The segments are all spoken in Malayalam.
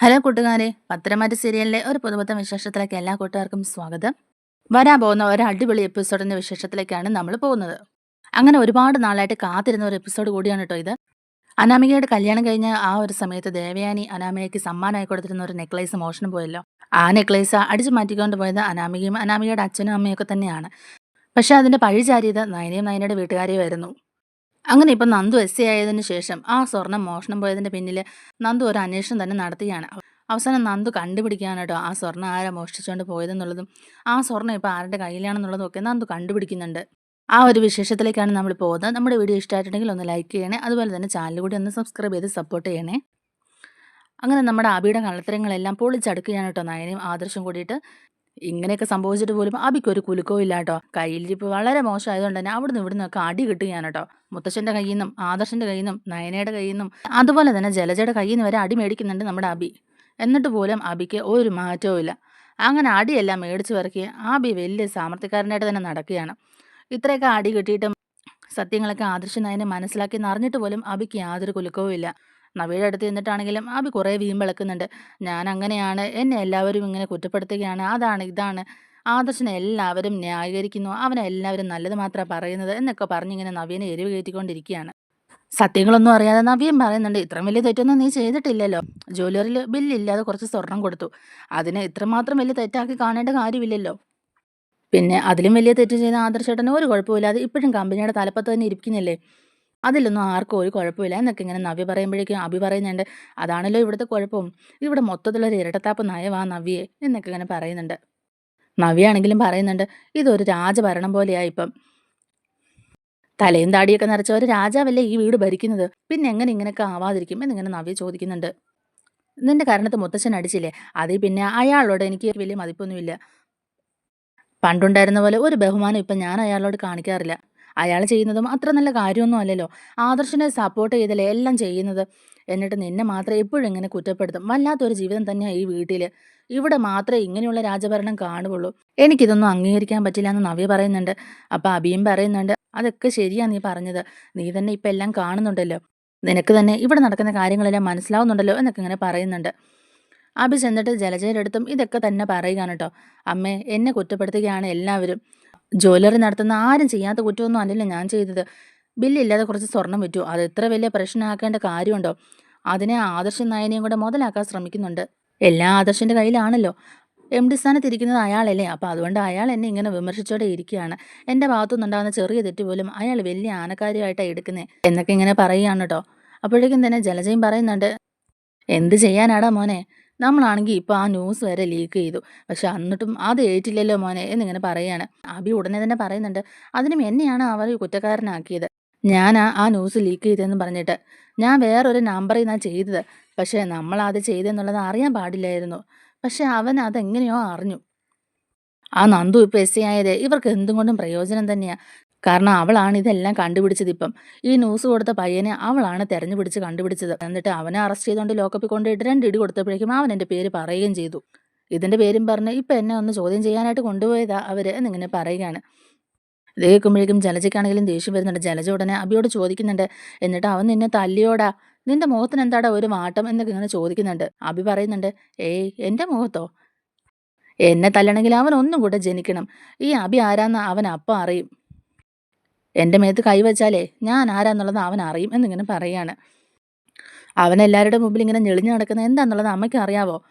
ഹലോ കൂട്ടുകാരെ പത്തരമാറ്റ് സീരിയലിലെ ഒരു പുതുപുത്തൻ വിശേഷത്തിലേക്ക് എല്ലാ കൂട്ടുകാർക്കും സ്വാഗതം. വരാൻ പോകുന്ന ഒരു അടിപൊളി എപ്പിസോഡിന്റെ വിശേഷത്തിലേക്കാണ് നമ്മൾ പോകുന്നത്. അങ്ങനെ ഒരുപാട് നാളായിട്ട് കാത്തിരുന്ന ഒരു എപ്പിസോഡ് കൂടിയാണ് കേട്ടോ ഇത്. അനാമികയുടെ കല്യാണം കഴിഞ്ഞ ആ ഒരു സമയത്ത് ദേവയാനി അനാമികയ്ക്ക് സമ്മാനമായി കൊടുത്തിരുന്ന ഒരു നെക്ലേസ് മോഷണം പോയല്ലോ. ആ നെക്ലേസ് അടിച്ചു മാറ്റിക്കൊണ്ട് പോയത് അനാമികയും അനാമികയുടെ അച്ഛനും അമ്മയൊക്കെ തന്നെയാണ്. പക്ഷെ അതിന്റെ പഴി ചാരിയത് നയനയും നയനയുടെ വീട്ടുകാരെയുമായിരുന്നു. അങ്ങനെ ഇപ്പം നന്ദു എസ് സി ആയതിനു ശേഷം ആ സ്വർണം മോഷണം പോയതിന്റെ പിന്നിൽ നന്ദു ഒരു അന്വേഷണം തന്നെ നടത്തുകയാണ് അവസാനം നന്ദു കണ്ടുപിടിക്കുകയാണ് കേട്ടോ ആ സ്വർണം ആരാ മോഷ്ടിച്ചുകൊണ്ട് പോയതെന്നുള്ളതും ആ സ്വർണം ഇപ്പോൾ ആരുടെ കയ്യിലാണെന്നുള്ളതും ഒക്കെ നന്ദു കണ്ടുപിടിക്കുന്നുണ്ട്. ആ ഒരു വിശേഷത്തിലേക്കാണ് നമ്മൾ പോകുന്നത്. നമ്മുടെ വീഡിയോ ഇഷ്ടമായിട്ടുണ്ടെങ്കിൽ ഒന്ന് ലൈക്ക് ചെയ്യണേ അതുപോലെ തന്നെ ചാനൽ കൂടി ഒന്ന് സബ്സ്ക്രൈബ് ചെയ്ത് സപ്പോർട്ട് ചെയ്യണേ. അങ്ങനെ നമ്മുടെ അബിയുടെ കള്ളത്തരങ്ങളെല്ലാം പൊളിച്ചടുക്കുകയാണ് കേട്ടോ നയനയും ആദർശം കൂടിയിട്ട്. ഇങ്ങനെയൊക്കെ സംഭവിച്ചിട്ട് പോലും അബിക്ക് ഒരു കുലുക്കവും ഇല്ല കേട്ടോ കയ്യിലിരിപ്പ് വളരെ മോശമായതുകൊണ്ട് തന്നെ അവിടുന്ന് ഇവിടുന്ന് ഒക്കെ അടി കിട്ടുകയാണ് കേട്ടോ മുത്തശ്ശന്റെ കയ്യിൽ നിന്നും ആദർശന്റെ കയ്യിൽ നിന്നും നയനയുടെ കയ്യിൽ നിന്നും അതുപോലെ തന്നെ ജലജയുടെ കയ്യിൽ നിന്ന് വരെ അടി മേടിക്കുന്നുണ്ട് നമ്മുടെ അബി. എന്നിട്ട് പോലും അബിക്ക് ഒരു മാറ്റവും ഇല്ല. അങ്ങനെ അടിയെല്ലാം മേടിച്ചു വരക്കി ആബി വലിയ സാമർത്ഥ്യക്കാരനായിട്ട് തന്നെ നടക്കുകയാണ്. ഇത്രയൊക്കെ അടി കിട്ടിയിട്ടും സത്യങ്ങളൊക്കെ ആദർശ നയനെ മനസ്സിലാക്കി എന്നറിഞ്ഞിട്ട് പോലും അബിക്ക് യാതൊരു കുലുക്കവും ഇല്ല. നവിയുടെ അടുത്ത് നിന്നിട്ടാണെങ്കിലും അബി കുറേ വീമ്പിളക്കുന്നുണ്ട് ഞാൻ അങ്ങനെയാണ് എന്നെ എല്ലാവരും ഇങ്ങനെ കുറ്റപ്പെടുത്തുകയാണ്. അതാണ് ഇതാണ്. ആദർശനെ എല്ലാവരും ന്യായീകരിക്കുന്നു. അവനെ എല്ലാവരും നല്ലത് മാത്രമാണ് പറയുന്നത് എന്നൊക്കെ പറഞ്ഞിങ്ങനെ നവീനെ എരിവ് കയറ്റിക്കൊണ്ടിരിക്കുകയാണ്. സത്യങ്ങളൊന്നും അറിയാതെ നവ്യം പറയുന്നുണ്ട് ഇത്രയും വലിയ തെറ്റൊന്നും നീ ചെയ്തിട്ടില്ലല്ലോ. ജ്വല്ലറിയിൽ ബില്ലില്ലാതെ കുറച്ച് സ്വർണം കൊടുത്തു. അതിനെ ഇത്രമാത്രം വലിയ തെറ്റാക്കി കാണേണ്ട കാര്യമില്ലല്ലോ. പിന്നെ അതിലും വലിയ തെറ്റ് ചെയ്ത ആദർശേട്ടന് ഒരു കുഴപ്പമില്ലാതെ ഇപ്പോഴും കമ്പനിയുടെ തലപ്പത്ത് തന്നെ ഇരിക്കുന്നില്ലേ? അതിലൊന്നും ആർക്കും ഒരു കുഴപ്പമില്ല എന്നൊക്കെ ഇങ്ങനെ നവ്യ പറയുമ്പോഴേക്കും അഭി പറയുന്നുണ്ട്. അതാണല്ലോ ഇവിടുത്തെ കുഴപ്പം. ഇവിടെ മൊത്തത്തിലൊരു ഇരട്ടത്താപ്പ് നയവാ നവ്യയെ എന്നൊക്കെ ഇങ്ങനെ പറയുന്നുണ്ട്. നവ്യാണെങ്കിലും പറയുന്നുണ്ട് ഇതൊരു രാജഭരണം പോലെയാ ഇപ്പം. തലയും താടിയൊക്കെ നിറച്ച ഒരു രാജാവല്ലേ ഈ വീട് ഭരിക്കുന്നത്? പിന്നെ എങ്ങനെ ഇങ്ങനെയൊക്കെ ആവാതിരിക്കും? എന്നിങ്ങനെ നവ്യ ചോദിക്കുന്നുണ്ട്. നിന്റെ കാരണത്ത് മുത്തച്ഛൻ അടിച്ചില്ലേ? അതിൽ പിന്നെ അയാളോട് എനിക്ക് വലിയ മതിപ്പൊന്നുമില്ല. പണ്ടുണ്ടായിരുന്ന പോലെ ഒരു ബഹുമാനം ഇപ്പം ഞാൻ അയാളോട് കാണിക്കാറില്ല. അയാൾ ചെയ്യുന്നതും അത്ര നല്ല കാര്യമൊന്നും അല്ലല്ലോ. ആദർശനെ സപ്പോർട്ട് ചെയ്തല്ലേ എല്ലാം ചെയ്യുന്നത്. എന്നിട്ട് നിന്നെ മാത്രം എപ്പോഴും ഇങ്ങനെ കുറ്റപ്പെടുത്തും. വല്ലാത്തൊരു ജീവിതം തന്നെയാണ് ഈ വീട്ടിൽ ഇവിടെ മാത്രമേ ഇങ്ങനെയുള്ള രാജഭരണം കാണുള്ളൂ എനിക്കിതൊന്നും അംഗീകരിക്കാൻ പറ്റില്ല എന്ന് നവ്യ പറയുന്നുണ്ട്. അപ്പം അബിയും പറയുന്നുണ്ട് അതൊക്കെ ശരിയാണ് നീ പറഞ്ഞത്. നീ തന്നെ ഇപ്പം എല്ലാം കാണുന്നുണ്ടല്ലോ. നിനക്ക് തന്നെ ഇവിടെ നടക്കുന്ന കാര്യങ്ങളെല്ലാം മനസ്സിലാവുന്നുണ്ടല്ലോ എന്നൊക്കെ ഇങ്ങനെ പറയുന്നുണ്ട്. അബി ചെന്നിട്ട് ജലജയുടെ അടുത്തും ഇതൊക്കെ തന്നെ പറയുകയാണ് കേട്ടോ. അമ്മേ എന്നെ കുറ്റപ്പെടുത്തുകയാണ് എല്ലാവരും. ജ്വല്ലറി നടത്തുന്ന ആരും ചെയ്യാത്ത കുറ്റമൊന്നും അല്ലല്ലോ ഞാൻ ചെയ്തത്. ബില്ലില്ലാതെ കുറച്ച് സ്വർണം വിറ്റു. അത് എത്ര വലിയ പ്രശ്നമാക്കേണ്ട കാര്യമുണ്ടോ? അതിനെ ആദർശ നയനെയും കൂടെ മുതലാക്കാൻ ശ്രമിക്കുന്നുണ്ട്. എല്ലാ ആദർശന്റെ കയ്യിലാണല്ലോ. M D സ്ഥാനത്തിരിക്കുന്നത് അയാളല്ലേ? അപ്പോൾ അതുകൊണ്ട് അയാൾ എന്നെ ഇങ്ങനെ വിമർശിച്ചോടെ ഇരിക്കുകയാണ്. എന്റെ ഭാഗത്തുനിന്നുണ്ടാകുന്ന ചെറിയ തെറ്റ് പോലും അയാൾ വലിയ ആനക്കാരിയായിട്ടാണ് എടുക്കുന്നത് എന്നൊക്കെ ഇങ്ങനെ പറയുകയാണ് കേട്ടോ അപ്പോഴേക്കും തന്നെ ജലജയും പറയുന്നുണ്ട് എന്ത് ചെയ്യാനാടാ മോനെ? നമ്മളാണെങ്കിൽ ഇപ്പോൾ ആ ന്യൂസ് വരെ ലീക്ക് ചെയ്തു. പക്ഷെ എന്നിട്ടും അത് ഏറ്റില്ലല്ലോ മോനെ എന്നിങ്ങനെ പറയാണ്. അബി ഉടനെ തന്നെ പറയുന്നുണ്ട് അതിനും എന്നെയാണ് അവർ കുറ്റക്കാരനാക്കിയത്. ഞാൻ ആ ന്യൂസ് ലീക്ക് ചെയ്തതെന്ന് പറഞ്ഞിട്ട്. ഞാൻ വേറൊരു നമ്പറിൽ നിന്നാണ് ചെയ്തത്. പക്ഷേ നമ്മൾ അത് ചെയ്തെന്നുള്ളത് അറിയാൻ പാടില്ലായിരുന്നു. പക്ഷെ അവൻ അതെങ്ങനെയോ അറിഞ്ഞു. ആ നന്ദു ഇപ്പോൾ എസ് സി ആയത് ഇവർക്ക് എന്തും കൊണ്ടും പ്രയോജനം തന്നെയാണ് കാരണം അവളാണ് ഇതെല്ലാം കണ്ടുപിടിച്ചത് ഇപ്പം. ഈ ന്യൂസ് കൊടുത്ത പയ്യനെ അവളാണ് തെരഞ്ഞു പിടിച്ച് കണ്ടുപിടിച്ചത്. എന്നിട്ട് അവനെ അറസ്റ്റ് ചെയ്തുകൊണ്ട് ലോക്കപ്പിൽ കൊണ്ടിട്ട് രണ്ട് ഇടി കൊടുത്തപ്പോഴേക്കും അവൻ എന്റെ പേര് പറയുകയും ചെയ്തു. ഇതിന്റെ പേരും പറഞ്ഞ് ഇപ്പം എന്നെ ഒന്ന് ചോദ്യം ചെയ്യാനായിട്ട് കൊണ്ടുപോയതാ അവർ എന്നിങ്ങനെ പറയുകയാണ്. ഇത് കേൾക്കുമ്പോഴേക്കും ജലജയ്ക്കാണെങ്കിലും ദേഷ്യം വരുന്നുണ്ട്. ജലജ ഉടനെ അബിയോട് ചോദിക്കുന്നുണ്ട്. എന്നിട്ട് അവൻ നിന്നെ തല്ലിയോടാ? നിന്റെ മുഖത്തിന് എന്താടാ ഒരു മാറ്റം എന്നൊക്കെ ഇങ്ങനെ ചോദിക്കുന്നുണ്ട്. അബി പറയുന്നുണ്ട് ഏയ് എന്റെ മുഖത്തോ? എന്നെ തല്ലണമെങ്കിൽ അവൻ ഒന്നും കൂടെ ജനിക്കണം. ഈ അബി ആരാന്ന് അവൻ അപ്പം അറിയും. എന്റെ മേത്ത് കൈവച്ചാലേ ഞാൻ ആരാന്നുള്ളത് അവൻ അറിയും എന്നിങ്ങനെ പറയാണ്. അവൻ എല്ലാവരുടെ മുമ്പിൽ ഇങ്ങനെ ഞെളിഞ്ഞു നടക്കുന്നത് എന്താണെന്നുള്ളത് അമ്മയ്ക്ക് അറിയാവോ?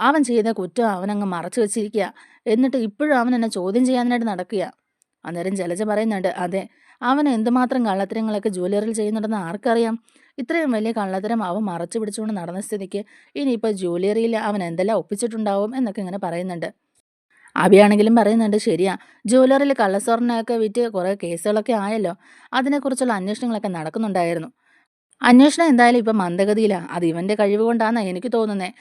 അവൻ ചെയ്ത കുറ്റം അവനങ്ങ് മറച്ചു വെച്ചിരിക്കുക. എന്നിട്ട് ഇപ്പോഴും അവൻ എന്നെ ചോദ്യം ചെയ്യാനായിട്ട് നടക്കുക. അന്നേരം ജലജ പറയുന്നുണ്ട് അതെ അവൻ എന്തുമാത്രം കള്ളത്തരങ്ങളൊക്കെ ജ്വല്ലറിൽ ചെയ്യുന്നുണ്ടെന്ന് ആർക്കറിയാം? ഇത്രയും വലിയ കള്ളത്തരം അവൻ മറച്ചു പിടിച്ചുകൊണ്ട് നടന്ന സ്ഥിതിക്ക് ഇനിയിപ്പോൾ ജ്വല്ലറിയിൽ അവൻ എന്തെല്ലാം ഒപ്പിച്ചിട്ടുണ്ടാവും? എന്നൊക്കെ ഇങ്ങനെ പറയുന്നുണ്ട്. അഭിയാണെങ്കിലും പറയുന്നുണ്ട് ശരിയാ. ജ്വല്ലറിയിൽ കള്ളസ്വർണമൊക്കെ വിറ്റ് കുറേ കേസുകളൊക്കെ ആയല്ലോ. അതിനെക്കുറിച്ചുള്ള അന്വേഷണങ്ങളൊക്കെ നടക്കുന്നുണ്ടായിരുന്നു. അന്വേഷണം എന്തായാലും ഇപ്പം മന്ദഗതിയിലാണ് അത് ഇവന്റെ കഴിവ് കൊണ്ടാണെന്നാണ് എനിക്ക് തോന്നുന്നത്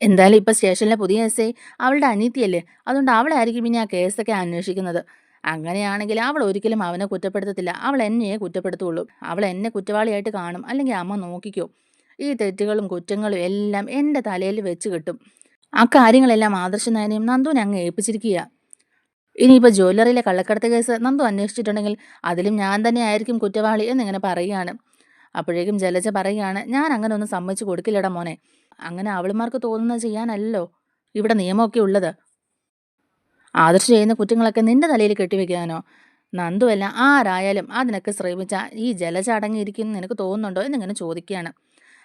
എന്തായാലും ഇപ്പം സ്റ്റേഷനിലെ പുതിയ എസ് ഐ അവളുടെ അനീതിയല്ലേ? അതുകൊണ്ട് അവളായിരിക്കും ഇനി ആ കേസൊക്കെ അന്വേഷിക്കുന്നത്. അങ്ങനെയാണെങ്കിൽ അവൾ ഒരിക്കലും അവനെ കുറ്റപ്പെടുത്തത്തില്ല. അവൾ എന്നെയേ കുറ്റപ്പെടുത്തുള്ളൂ. അവൾ എന്നെ കുറ്റവാളിയായിട്ട് കാണും. അല്ലെങ്കിൽ അമ്മ നോക്കിക്കോ. ഈ തെറ്റുകളും കുറ്റങ്ങളും എല്ലാം എന്റെ തലയിൽ വെച്ച് കിട്ടും. ആ കാര്യങ്ങളെല്ലാം ആദർശ നയനയും നന്ദുവിനെ അങ്ങ് ഏൽപ്പിച്ചിരിക്കുക ഇനിയിപ്പോൾ ജ്വല്ലറിയിലെ കള്ളക്കടത്ത് കേസ് നന്ദു അന്വേഷിച്ചിട്ടുണ്ടെങ്കിൽ അതിലും ഞാൻ തന്നെ ആയിരിക്കും കുറ്റവാളി എന്നിങ്ങനെ പറയുകയാണ്. അപ്പോഴേക്കും ജലജ പറയുകയാണ് ഞാൻ അങ്ങനെ ഒന്നും സമ്മതിച്ചു കൊടുക്കില്ലട മോനെ. അങ്ങനെ അവളുമാർക്ക് തോന്നുന്നത് ചെയ്യാനല്ലോ ഇവിടെ നിയമമൊക്കെ ഉള്ളത്. ആദർശ് ചെയ്യുന്ന കുറ്റങ്ങളൊക്കെ നിന്റെ തലയിൽ കെട്ടിവെക്കാനോ? നന്ദുവല്ല ആരായാലും അതിനൊക്കെ ശ്രമിച്ച ഈ ജലജ അടങ്ങിയിരിക്കുന്നു നിനക്ക് തോന്നുന്നുണ്ടോ എന്നിങ്ങനെ ചോദിക്കുകയാണ്.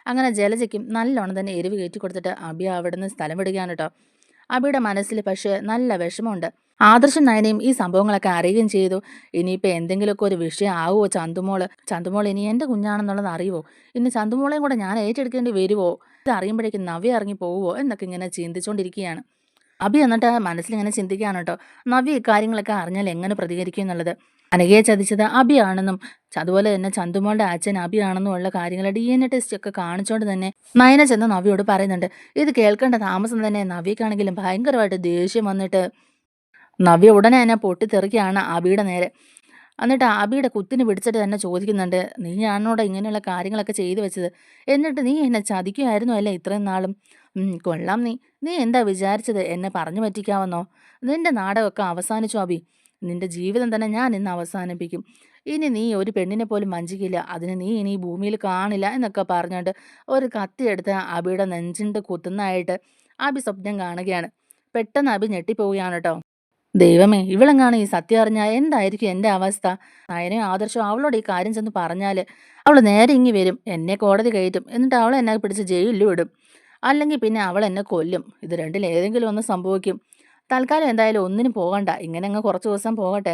അങ്ങനെ ജലജയ്ക്കും നല്ലോണം തന്നെ എരിവ് കയറ്റി കൊടുത്തിട്ട് അബി അവിടുന്ന് സ്ഥലം വിടുകയാണ് കേട്ടോ അബിയുടെ മനസ്സിൽ പക്ഷേ നല്ല വിഷമമുണ്ട്. ആദർശം നയനയും ഈ സംഭവങ്ങളൊക്കെ അറിയുകയും ചെയ്തു. ഇനിയിപ്പോൾ എന്തെങ്കിലുമൊക്കെ ഒരു വിഷയം ആവുമോ ചന്തുമോൾ? ചന്തുമോൾ ഇനി എന്റെ കുഞ്ഞാണെന്നുള്ളത് അറിയുമോ ഇനി ചന്തുമോളെയും കൂടെ ഞാൻ ഏറ്റെടുക്കേണ്ടി വരുമോ ഇത് അറിയുമ്പോഴേക്കും നവ്യ ഇറങ്ങി പോവുമോ എന്നൊക്കെ ഇങ്ങനെ ചിന്തിച്ചുകൊണ്ടിരിക്കുകയാണ് അബി എന്നിട്ട് മനസ്സിലിങ്ങനെ ചിന്തിക്കുകയാണ് കേട്ടോ നവ്യ ഇക്കാര്യങ്ങളൊക്കെ അറിഞ്ഞാൽ എങ്ങനെ പ്രതികരിക്കും എന്നുള്ളത്? അനഘയെ ചതിച്ചത് അബിയാണെന്നും അതുപോലെ തന്നെ ചന്തുമോളുടെ അച്ഛൻ അബിയാണെന്നും ഉള്ള കാര്യങ്ങൾ ഡി എൻ എ ടെസ്റ്റ് ഒക്കെ കാണിച്ചുകൊണ്ട് തന്നെ നയന ചെന്ന് നവിയോട് പറയുന്നുണ്ട്. ഇത് കേൾക്കേണ്ട താമസം തന്നെ നവിക്കാണെങ്കിലും ഭയങ്കരമായിട്ട് ദേഷ്യം വന്നിട്ട് നവ്യ ഉടനെ തന്നെ പൊട്ടിത്തെറിക്കുകയാണ് അബിയുടെ നേരെ. എന്നിട്ട് അബിയുടെ കുത്തിന് പിടിച്ചിട്ട് തന്നെ ചോദിക്കുന്നുണ്ട് നീ ഞാനോട് ഇങ്ങനെയുള്ള കാര്യങ്ങളൊക്കെ ചെയ്തു വെച്ചത്? എന്നിട്ട് നീ എന്നെ ചതിക്കുമായിരുന്നു അല്ലേ ഇത്രയും നാളും? കൊള്ളാം നീ. നീ എന്താ വിചാരിച്ചത്? എന്നെ പറഞ്ഞു പറ്റിക്കാവെന്നോ? നിന്റെ നാടകമൊക്കെ അവസാനിച്ചു അബി. നിന്റെ ജീവിതം തന്നെ ഞാൻ ഇന്ന് അവസാനിപ്പിക്കും. ഇനി നീ ഒരു പെണ്ണിനെ പോലും വഞ്ചിക്കില്ല. അതിന് നീ ഇനി ഭൂമിയിൽ കാണില്ല എന്നൊക്കെ പറഞ്ഞുകൊണ്ട് ഒരു കത്തിയെടുത്ത് അബിയുടെ നെഞ്ചിന്റെ കുത്തുന്നതായിട്ട് അബി സ്വപ്നം കാണുകയാണ്. പെട്ടെന്ന് അബി ഞെട്ടിപ്പോവുകയാണ് കേട്ടോ. ദൈവമേ ഇവളെങ്ങാണ് ഈ സത്യം അറിഞ്ഞാൽ എന്തായിരിക്കും എന്റെ അവസ്ഥ? നയനയും ആദർശവും അവളോട് ഈ കാര്യം ചെന്ന് പറഞ്ഞാൽ അവൾ നേരെ ഇങ്ങി വരും. എന്നെ കോടതി കയറ്റും. എന്നിട്ട് അവൾ എന്നെ പിടിച്ച് ജയിലിൽ ഇടും അല്ലെങ്കിൽ പിന്നെ അവൾ എന്നെ കൊല്ലും. ഇത് രണ്ടിൽ ഏതെങ്കിലും ഒന്ന് സംഭവിക്കും. തൽക്കാലം എന്തായാലും ഒന്നിനും പോകണ്ട. ഇങ്ങനെ അങ്ങ് കുറച്ച് ദിവസം പോകട്ടെ.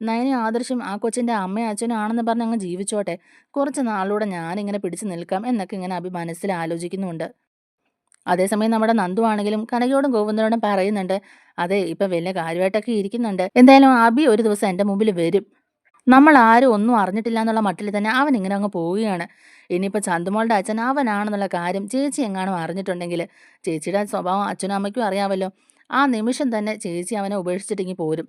നയനും ആദർശം ആ കൊച്ചിന്റെ അമ്മയും അച്ഛനും ആണെന്ന് പറഞ്ഞ് അങ്ങ് ജീവിച്ചോട്ടെ. കുറച്ച് നാളിലൂടെ ഞാനിങ്ങനെ പിടിച്ചു നിൽക്കാം എന്നൊക്കെ ഇങ്ങനെ അഭി മനസ്സിൽ ആലോചിക്കുന്നുണ്ട്. അതേസമയം നമ്മുടെ നന്ദു ആണെങ്കിലും കനകയോടും ഗോവിന്ദനോടും പറയുന്നുണ്ട് അതെ ഇപ്പം വലിയ കാര്യമായിട്ടൊക്കെ ഇരിക്കുന്നുണ്ട്. എന്തായാലും അബി ഒരു ദിവസം എന്റെ മുമ്പിൽ വരും. നമ്മൾ ആരും ഒന്നും അറിഞ്ഞിട്ടില്ല എന്നുള്ള മട്ടിൽ തന്നെ അവൻ ഇങ്ങനെ അങ്ങ് പോവുകയാണ്. ഇനിയിപ്പോൾ ചന്തുമോളുടെ അച്ഛൻ അവനാണെന്നുള്ള കാര്യം ചേച്ചി എങ്ങാനും അറിഞ്ഞിട്ടുണ്ടെങ്കിൽ ചേച്ചിയുടെ സ്വഭാവം അച്ഛനും അമ്മയ്ക്കും അറിയാമല്ലോ ആ നിമിഷം തന്നെ ചേച്ചി അവനെ ഉപേക്ഷിച്ചിട്ടെങ്കിൽ പോരും.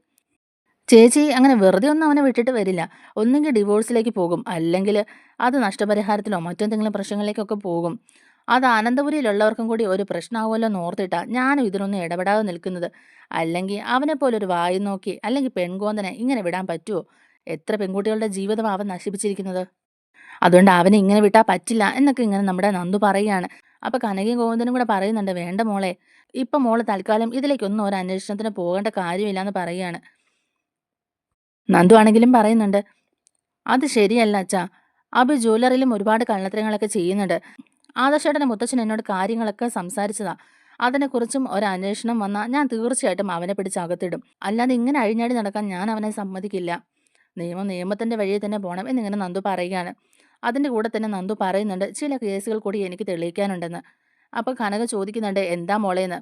ചേച്ചി അങ്ങനെ വെറുതെ ഒന്നും അവനെ വിട്ടിട്ട് വരില്ല. ഒന്നെങ്കിൽ ഡിവോഴ്സിലേക്ക് പോകും. അല്ലെങ്കിൽ അത് നഷ്ടപരിഹാരത്തിലോ മറ്റെന്തെങ്കിലും പ്രശ്നങ്ങളിലേക്കൊക്കെ പോകും. അത് അനന്തപുരിയിലുള്ളവർക്കും കൂടി ഒരു പ്രശ്നമാവുമല്ലോ എന്ന് ഓർത്തിട്ടാ ഞാനും ഇതിനൊന്നും ഇടപെടാതെ നിൽക്കുന്നത്. അല്ലെങ്കിൽ അവനെ പോലൊരു വായു നോക്കി അല്ലെങ്കിൽ പെൺകോന്തനെ ഇങ്ങനെ വിടാൻ പറ്റുമോ എത്ര പെൺകുട്ടികളുടെ ജീവിതം അവൻ നശിപ്പിച്ചിരിക്കുന്നത്? അതുകൊണ്ട് അവനെ ഇങ്ങനെ വിട്ടാൽ പറ്റില്ല എന്നൊക്കെ ഇങ്ങനെ നമ്മുടെ നന്ദു പറയുകയാണ്. അപ്പോൾ കനകയും ഗോവിന്ദനും കൂടെ പറയുന്നുണ്ട് വേണ്ട മോളെ ഇപ്പൊ മോൾ തൽക്കാലം ഇതിലേക്കൊന്നും ഒരു അന്വേഷണത്തിന് പോകേണ്ട കാര്യമില്ല എന്ന് പറയുകയാണ്. നന്ദു ആണെങ്കിലും പറയുന്നുണ്ട് അത് ശരിയല്ല അച്ഛാ. അബി ജ്വല്ലറിയിലും ഒരുപാട് കള്ളത്തരങ്ങളൊക്കെ ചെയ്യുന്നുണ്ട്. ആദർശേട്ടന്റെ മുത്തച്ഛൻ എന്നോട് കാര്യങ്ങളൊക്കെ സംസാരിച്ചതാ. അതിനെക്കുറിച്ചും ഒരു അന്വേഷണം വന്നാൽ ഞാൻ തീർച്ചയായിട്ടും അവനെ പിടിച്ച് അകത്തിടും. അല്ലാതെ ഇങ്ങനെ അഴിഞ്ഞാടി നടക്കാൻ ഞാൻ അവനെ സമ്മതിക്കില്ല. നിയമം നിയമത്തിന്റെ വഴിയിൽ തന്നെ പോകണം എന്നിങ്ങനെ നന്ദു പറയുകയാണ്. അതിന്റെ കൂടെ തന്നെ നന്ദു പറയുന്നുണ്ട് ചില കേസുകൾ കൂടി എനിക്ക് തെളിയിക്കാനുണ്ടെന്ന്. അപ്പോൾ കനക ചോദിക്കുന്നുണ്ട് എന്താ മോളേന്ന്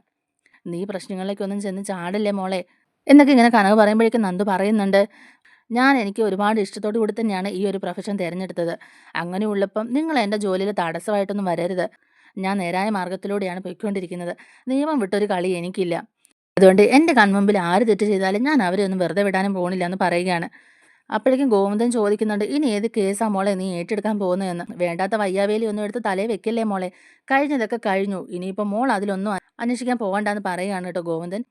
നീ പ്രശ്നങ്ങളിലേക്കൊന്നും ചെന്ന് ചാടില്ലേ മോളെ? എന്നൊക്കെ ഇങ്ങനെ കനക പറയുമ്പോഴേക്കും നന്ദു പറയുന്നുണ്ട് ഞാൻ എനിക്ക് ഒരുപാട് ഇഷ്ടത്തോടു കൂടി തന്നെയാണ് ഈ ഒരു പ്രൊഫഷൻ തിരഞ്ഞെടുത്തത്. അങ്ങനെയുള്ളപ്പം നിങ്ങൾ എന്റെ ജോലിയിൽ തടസ്സമായിട്ടൊന്നും വരരുത്. ഞാൻ നേരായ മാർഗത്തിലൂടെയാണ് പോയിക്കൊണ്ടിരിക്കുന്നത്. നിയമം വിട്ടൊരു കളി എനിക്കില്ല. അതുകൊണ്ട് എന്റെ കൺമുമ്പിൽ ആര് തെറ്റ് ചെയ്താലും ഞാൻ അവരെ ഒന്നും വെറുതെ വിടാനും പോകണില്ല എന്ന് പറയുകയാണ്. അപ്പോഴേക്കും ഗോവിന്ദൻ ചോദിക്കുന്നുണ്ട് ഇനി ഏത് കേസാ മോളെ നീ ഏറ്റെടുക്കാൻ പോകുന്നതെന്ന് വേണ്ടാത്ത വയ്യാവേലി ഒന്നും എടുത്ത് തലേ വെക്കല്ലേ മോളെ? കഴിഞ്ഞതൊക്കെ കഴിഞ്ഞു. ഇനിയിപ്പോൾ മോൾ അതിലൊന്നും അന്വേഷിക്കാൻ പോകണ്ടെന്ന് പറയുകയാണ് കേട്ടോ ഗോവിന്ദൻ.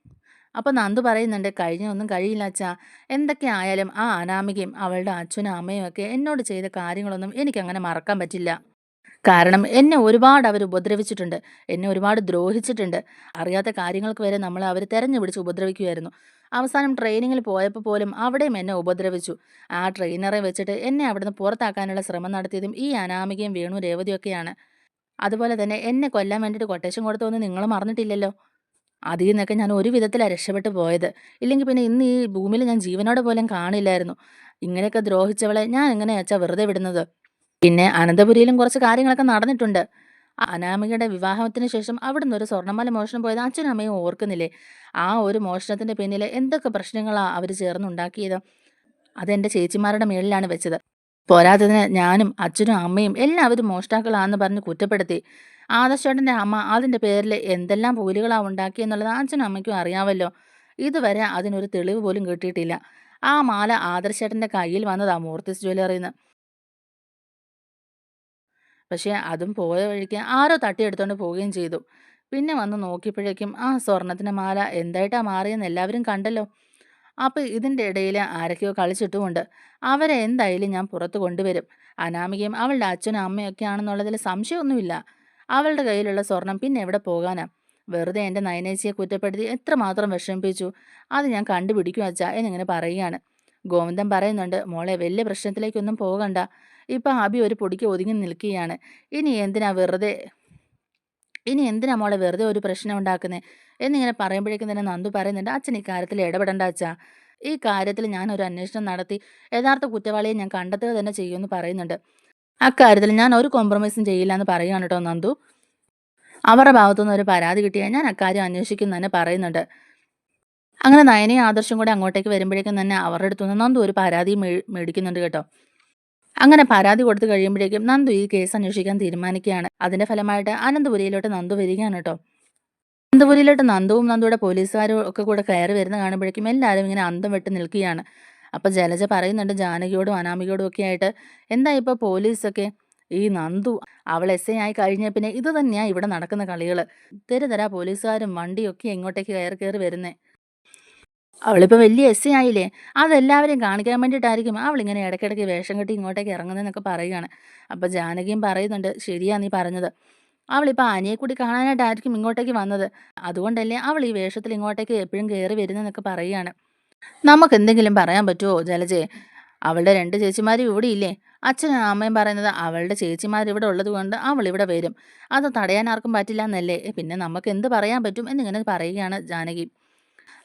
അപ്പോൾ നന്ദു പറയുന്നുണ്ട് കഴിഞ്ഞൊന്നും കഴിയില്ല അച്ഛാ. എന്തൊക്കെ ആയാലും ആ അനാമികയും അവളുടെ അച്ഛനും അമ്മയും ഒക്കെ എന്നോട് ചെയ്ത കാര്യങ്ങളൊന്നും എനിക്കങ്ങനെ മറക്കാൻ പറ്റില്ല. കാരണം എന്നെ ഒരുപാട് അവർ ഉപദ്രവിച്ചിട്ടുണ്ട്. എന്നെ ഒരുപാട് ദ്രോഹിച്ചിട്ടുണ്ട്. അറിയാത്ത കാര്യങ്ങൾക്ക് വരെ നമ്മൾ അവർ തെരഞ്ഞു പിടിച്ച് ഉപദ്രവിക്കുമായിരുന്നു അവസാനം ട്രെയിനിങ്ങിൽ പോയപ്പോൾ പോലും അവിടെയും എന്നെ ഉപദ്രവിച്ചു. ആ ട്രെയിനറെ വെച്ചിട്ട് എന്നെ അവിടുന്ന് പുറത്താക്കാനുള്ള ശ്രമം നടത്തിയതും ഈ അനാമികയും വേണു രേവതിയൊക്കെയാണ്. അതുപോലെ തന്നെ എന്നെ കൊല്ലാൻ വേണ്ടിയിട്ട് കൊട്ടേഷൻ കൊടുത്തൊന്നും നിങ്ങൾ മറന്നിട്ടില്ലല്ലോ? അതിൽ നിന്നൊക്കെ ഞാൻ ഒരു വിധത്തിലാണ് രക്ഷപ്പെട്ടു പോയത്. ഇല്ലെങ്കിൽ പിന്നെ ഇന്ന് ഈ ഭൂമിയിൽ ഞാൻ ജീവനോടെ പോലും കാണില്ലായിരുന്നു. ഇങ്ങനെയൊക്കെ ദ്രോഹിച്ചവളെ ഞാൻ എങ്ങനെയാച്ചാ വെറുതെ വിടുന്നത്? പിന്നെ അനന്തപുരിയിലും കുറച്ച് കാര്യങ്ങളൊക്കെ നടന്നിട്ടുണ്ട്. അനാമികയുടെ വിവാഹത്തിന് ശേഷം അവിടുന്ന് ഒരു സ്വർണമാല മോഷണം പോയത് അച്ഛനും അമ്മയും ഓർക്കുന്നില്ലേ? ആ ഒരു മോഷണത്തിന്റെ പിന്നിൽ എന്തൊക്കെ പ്രശ്നങ്ങളാ അവർ ചേർന്നുണ്ടാക്കിയത്? അതെന്റെ ചേച്ചിമാരുടെ മേളിലാണ് വെച്ചത്. പോരാത്തതിന് ഞാനും അച്ഛനും അമ്മയും എല്ലാവരും മോഷ്ടാക്കളാണെന്ന് പറഞ്ഞ് കുറ്റപ്പെടുത്തി. ആദർശേട്ടന്റെ അമ്മ അതിന്റെ പേരിൽ എന്തെല്ലാം പൂലുകളാണ് ഉണ്ടാക്കിയെന്നുള്ളത് അച്ഛനും അമ്മയ്ക്കും അറിയാമല്ലോ ഇതുവരെ അതിനൊരു തെളിവ് പോലും കിട്ടിയിട്ടില്ല. ആ മാല ആദർശേട്ടന്റെ കയ്യിൽ വന്നതാ മൂർത്തിസ് ജ്വല്ലറിയിൽ നിന്ന് പക്ഷേ അതും പോയ വഴിക്ക് ആരോ തട്ടിയെടുത്തോണ്ട് പോവുകയും ചെയ്തു. പിന്നെ വന്ന് നോക്കിയപ്പോഴേക്കും ആ സ്വർണത്തിന്റെ മാല എന്തായിട്ടാ മാറിയെന്ന് എല്ലാവരും കണ്ടല്ലോ. അപ്പോൾ ഇതിന്റെ ഇടയിൽ ആരൊക്കെയോ കളിച്ചിട്ടുമുണ്ട്. അവരെ എന്തായാലും ഞാൻ പുറത്ത് കൊണ്ടുവരും. അനാമികയും അവളുടെ അച്ഛനും അമ്മയും ഒക്കെ ആണെന്നുള്ളതിൽ സംശയമൊന്നുമില്ല. അവളുടെ കയ്യിലുള്ള സ്വർണം പിന്നെ എവിടെ പോകാനാ? വെറുതെ എന്റെ നയനേച്ചിയെ കുറ്റപ്പെടുത്തി എത്രമാത്രം വിഷമിപ്പിച്ചു? അത് ഞാൻ കണ്ടുപിടിക്കും അച്ഛാ എന്നിങ്ങനെ പറയുകയാണ്. ഗോവിന്ദൻ പറയുന്നുണ്ട് മോളെ വലിയ പ്രശ്നത്തിലേക്കൊന്നും പോകണ്ട. ഇപ്പം അബി ഒരു പൊടിക്ക് ഒതുങ്ങി നിൽക്കുകയാണ്. ഇനി എന്തിനാ വെറുതെ ഇനി എന്തിനാ മോളെ വെറുതെ ഒരു പ്രശ്നം ഉണ്ടാക്കുന്നത് എന്നിങ്ങനെ പറയുമ്പോഴേക്കും തന്നെ നന്ദു പറയുന്നുണ്ട് അച്ഛൻ ഈ കാര്യത്തിൽ ഇടപെടേണ്ട അച്ഛാ. ഈ കാര്യത്തിൽ ഞാൻ ഒരു അന്വേഷണം നടത്തി. യഥാർത്ഥ കുറ്റവാളിയെ ഞാൻ കണ്ടെത്തുക തന്നെ ചെയ്യുമെന്ന് പറയുന്നുണ്ട്. അക്കാര്യത്തിൽ ഞാൻ ഒരു കോംപ്രമൈസും ചെയ്യില്ല എന്ന് പറയുകയാണ് കേട്ടോ നന്ദു. അവരുടെ ഭാഗത്തുനിന്ന് ഒരു പരാതി കിട്ടിയാൽ ഞാൻ അക്കാര്യം അന്വേഷിക്കും തന്നെ പറയുന്നുണ്ട്. അങ്ങനെ നയനയും ആദർശം കൂടെ അങ്ങോട്ടേക്ക് വരുമ്പോഴേക്കും തന്നെ അവരുടെ അടുത്തുനിന്ന് നന്ദു ഒരു പരാതി മേടിക്കുന്നുണ്ട് കേട്ടോ. അങ്ങനെ പരാതി കൊടുത്തു കഴിയുമ്പോഴേക്കും നന്ദു ഈ കേസ് അന്വേഷിക്കാൻ തീരുമാനിക്കുകയാണ്. അതിന്റെ ഫലമായിട്ട് അനന്തപുരിയിലോട്ട് നന്ദു വരികയാണ് കേട്ടോ. അനന്തപുരിയിലോട്ട് നന്ദുവും നന്ദുവുടെ പോലീസുകാരും ഒക്കെ കൂടെ കയറി വരുന്ന കാണുമ്പോഴേക്കും എല്ലാവരും ഇങ്ങനെ അന്തം വിട്ട് നിൽക്കുകയാണ്. അപ്പൊ ജലജ പറയുന്നുണ്ട് ജാനകിയോടും അനാമികയോടും ഒക്കെ ആയിട്ട് എന്താ ഇപ്പൊ പോലീസൊക്കെ? ഈ നന്ദു അവൾ എസ് ഐ ആയി കഴിഞ്ഞ പിന്നെ ഇത് തന്നെയാ ഇവിടെ നടക്കുന്ന കളികൾ തെരുതരാ പോലീസുകാരും വണ്ടിയൊക്കെ എങ്ങോട്ടേക്ക് കയറി കയറി വരുന്നേ. അവളിപ്പോൾ വലിയ എസ് ആയില്ലേ? അതെല്ലാവരെയും കാണിക്കാൻ വേണ്ടിയിട്ടായിരിക്കും. അവളിങ്ങനെ ഇടയ്ക്കിടയ്ക്ക് വേഷം കെട്ടി ഇങ്ങോട്ടേക്ക് ഇറങ്ങുന്നതെന്നൊക്കെ പറയുകയാണ്. അപ്പോൾ ജാനകിയും പറയുന്നുണ്ട് ശരിയാ നീ പറഞ്ഞത്. അവളിപ്പോൾ അനിയെ കൂടി കാണാനായിട്ടായിരിക്കും ഇങ്ങോട്ടേക്ക് വന്നത്. അതുകൊണ്ടല്ലേ അവൾ ഈ വേഷത്തിൽ ഇങ്ങോട്ടേക്ക് എപ്പോഴും കയറി വരുന്നതെന്നൊക്കെ പറയുകയാണ്. നമുക്ക് എന്തെങ്കിലും പറയാൻ പറ്റുമോ ജലജയെ അവളുടെ രണ്ട് ചേച്ചിമാരും ഇവിടെ ഇല്ലേ? അച്ഛനും അമ്മയും പറയുന്നത് അവളുടെ ചേച്ചിമാർ ഇവിടെ ഉള്ളത് കൊണ്ട് അവൾ ഇവിടെ വരും. അത് തടയാൻ ആർക്കും പറ്റില്ല എന്നല്ലേ പിന്നെ നമുക്ക് എന്ത് പറയാൻ പറ്റും എന്നിങ്ങനെ പറയുകയാണ് ജാനകി.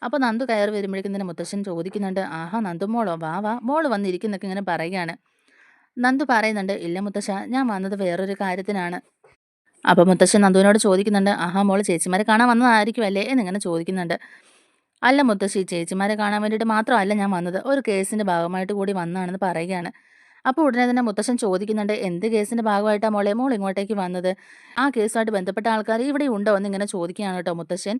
അപ്പോൾ നന്ദു കയറി വരുമ്പോഴേക്കും തന്നെ മുത്തശ്ശൻ ചോദിക്കുന്നുണ്ട് ആഹാ നന്ദു മോളോ വാ വാ. മോൾ വന്നിരിക്കുന്നൊക്കെ ഇങ്ങനെ പറയുകയാണ്. നന്ദു പറയുന്നുണ്ട് ഇല്ല മുത്തശ്ശ ഞാൻ വന്നത് വേറൊരു കാര്യത്തിനാണ്. അപ്പോൾ മുത്തശ്ശൻ നന്ദുവിനോട് ചോദിക്കുന്നുണ്ട് ആഹാ മോൾ ചേച്ചിമാരെ കാണാൻ വന്നതായിരിക്കും അല്ലേ എന്നിങ്ങനെ ചോദിക്കുന്നുണ്ട്. അല്ല മുത്തശ്ശി ചേച്ചിമാരെ കാണാൻ വേണ്ടിയിട്ട് മാത്രമല്ല ഞാൻ വന്നത് ഒരു കേസിന്റെ ഭാഗമായിട്ട് കൂടി വന്നാണെന്ന് പറയുകയാണ്. അപ്പോൾ ഉടനെ തന്നെ മുത്തശ്ശൻ ചോദിക്കുന്നുണ്ട് എന്ത് കേസിന്റെ ഭാഗമായിട്ടാണ് മോളെ മോൾ ഇങ്ങോട്ടേക്ക് വന്നത്? ആ കേസുമായിട്ട് ബന്ധപ്പെട്ട ആൾക്കാർ ഇവിടെ ഉണ്ടോ? എന്ന് ഇങ്ങനെ ചോദിക്കുകയാണ് കേട്ടോ മുത്തശ്ശൻ.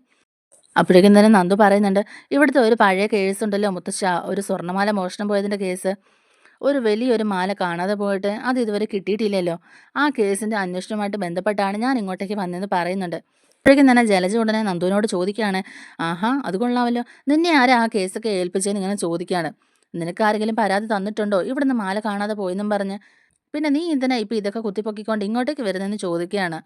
അപ്പോഴേക്കും തന്നെ നന്ദു പറയുന്നുണ്ട് ഇവിടുത്തെ ഒരു പഴയ കേസ് ഉണ്ടല്ലോ മുത്തശ്ശ ഒരു സ്വർണമാല മോഷണം പോയതിന്റെ കേസ് ഒരു വലിയൊരു മാല കാണാതെ പോയിട്ട് അത് ഇതുവരെ കിട്ടിയിട്ടില്ലല്ലോ. ആ കേസിന്റെ അന്വേഷണവുമായിട്ട് ബന്ധപ്പെട്ടാണ് ഞാൻ ഇങ്ങോട്ടേക്ക് വന്നതെന്ന് പറയുന്നുണ്ട്. അപ്പോഴേക്കും തന്നെ ജലജ ഉടനെ നന്ദുവിനോട് ചോദിക്കുകയാണ് ആഹാ അത് കൊള്ളാമല്ലോ. നിന്നെ ആരാ ആ കേസൊക്കെ ഏൽപ്പിച്ചതെന്ന് ഇങ്ങനെ ചോദിക്കുകയാണ്. നിനക്ക് ആരെങ്കിലും പരാതി തന്നിട്ടുണ്ടോ? ഇവിടുന്ന് മാല കാണാതെ പോയെന്നും പറഞ്ഞ്. പിന്നെ നീ എന്തിനാ ഇപ്പം ഇതൊക്കെ കുത്തിപ്പൊക്കിക്കൊണ്ട് ഇങ്ങോട്ടേക്ക് വരുന്നതെന്ന് ചോദിക്കുകയാണ്.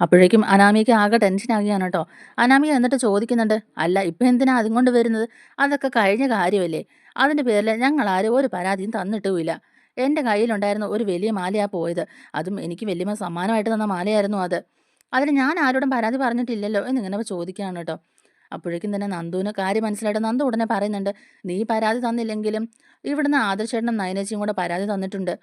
അപ്പോഴേക്കും അനാമിക ആകെ ടെൻഷനാകുകയാണ് കേട്ടോ അനാമിക എന്നിട്ട് ചോദിക്കുന്നുണ്ട് അല്ല ഇപ്പം എന്തിനാ അതും കൊണ്ട് വരുന്നത്? അതൊക്കെ കഴിഞ്ഞ കാര്യമല്ലേ? അതിന്റെ പേരിൽ ഞങ്ങൾ ആരും ഒരു പരാതിയും തന്നിട്ടുമില്ല. എന്റെ കയ്യിലുണ്ടായിരുന്ന ഒരു വലിയ മാലയാണ് പോയത്. അതും എനിക്ക് വലിയ സമ്മാനമായിട്ട് തന്ന മാലയായിരുന്നു അത്. അതിന് ഞാൻ ആരോടും പരാതി പറഞ്ഞിട്ടില്ലല്ലോ എന്നിങ്ങനെ ചോദിക്കുകയാണ് കേട്ടോ അപ്പോഴേക്കും തന്നെ നന്ദുവിന് കാര്യം മനസ്സിലായിട്ട് നന്ദു ഉടനെ പറയുന്നുണ്ട് നീ പരാതി തന്നില്ലെങ്കിലും ഇവിടുന്ന് ആദർശേട്ടനും നയനേച്ചിയും കൂടെ പരാതി തന്നിട്ടുണ്ട്.